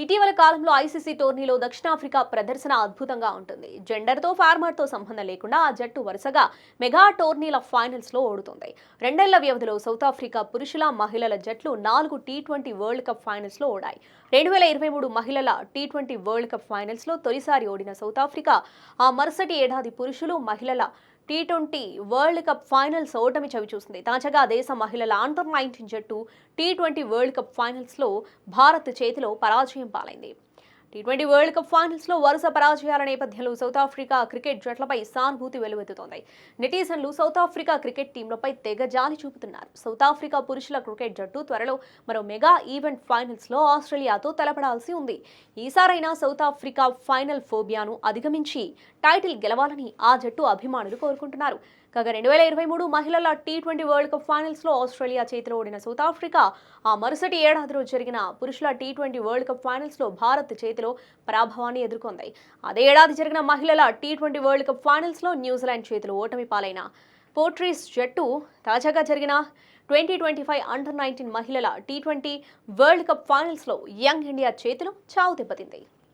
ఇటీవల కాలంలో ఐసీసీ టోర్నీలో దక్షిణాఫ్రికా ప్రదర్శన అద్భుతంగా ఉంటుంది. జెండర్తో ఫార్మాట్తో సంబంధం లేకుండా ఆ జట్టు వరుసగా మెగా టోర్నీల ఫైనల్స్లో ఓడుతుంది. రెండేళ్ళ వ్యవధిలో సౌత్ ఆఫ్రికా పురుషుల మహిళల జట్లు నాలుగు టీ ట్వంటీ వరల్డ్ కప్ ఫైనల్స్లో ఓడాయి. రెండు వేల ఇరవై మూడు మహిళల టీ ట్వంటీ వరల్డ్ కప్ ఫైనల్స్లో తొలిసారి ఓడిన సౌత్ ఆఫ్రికా ఆ మరుసటి ఏడాది పురుషులు మహిళల T twenty world cup finals ఓటమి చవిచూసింది తాజాగా దేశ మహిళల అండర్ నైన్టీన్ జట్టు టీ ట్వంటీ వరల్డ్ కప్ ఫైనల్స్లో భారత్ చేతిలో పరాజయం పాలైంది. టీ ట్వంటీ వరల్డ్ కప్ ఫైనల్స్లో వరుస పరాజయాల నేపథ్యంలో సౌత్ ఆఫ్రికా క్రికెట్ జట్లపై సానుభూతి వెలువెత్తుతోంది. నెటిజన్లు సౌత్ ఆఫ్రికా క్రికెట్ టీంలపై తెగ జాలి చూపుతున్నారు. సౌత్ ఆఫ్రికా పురుషుల క్రికెట్ జట్టు త్వరలో మరో మెగా ఈవెంట్ ఫైనల్స్లో ఆస్ట్రేలియాతో తలపడాల్సి ఉంది. ఈసారైనా సౌత్ ఆఫ్రికా ఫైనల్ ఫోబియాను అధిగమించి టైటిల్ గెలవాలని ఆ జట్టు అభిమానులు కోరుకుంటున్నారు. కాగా రెండు వేల ఇరవై మూడు మహిళల టీ ట్వంటీ వరల్డ్ కప్ ఫైనల్స్లో ఆస్ట్రేలియా చేతిలో ఓడిన సౌత్ ఆఫ్రికా ఆ మరుసటి ఏడాదిలో జరిగిన పురుషుల టీ ట్వంటీ వరల్డ్ కప్ ఫైనల్స్లో భారత్ చేతిలో పరాభవాన్ని ఎదుర్కొంది. అదే ఏడాది జరిగిన మహిళల టీ ట్వంటీ వరల్డ్ కప్ ఫైనల్స్లో న్యూజిలాండ్ చేతిలో ఓటమి పాలైన పోర్ట్రీస్ జట్టు తాజాగా జరిగిన twenty twenty five under nineteen మహిళల టీ ట్వంటీ వరల్డ్ కప్ ఫైనల్స్లో యంగ్ ఇండియా చేతిలో చావు దెబ్బతింది.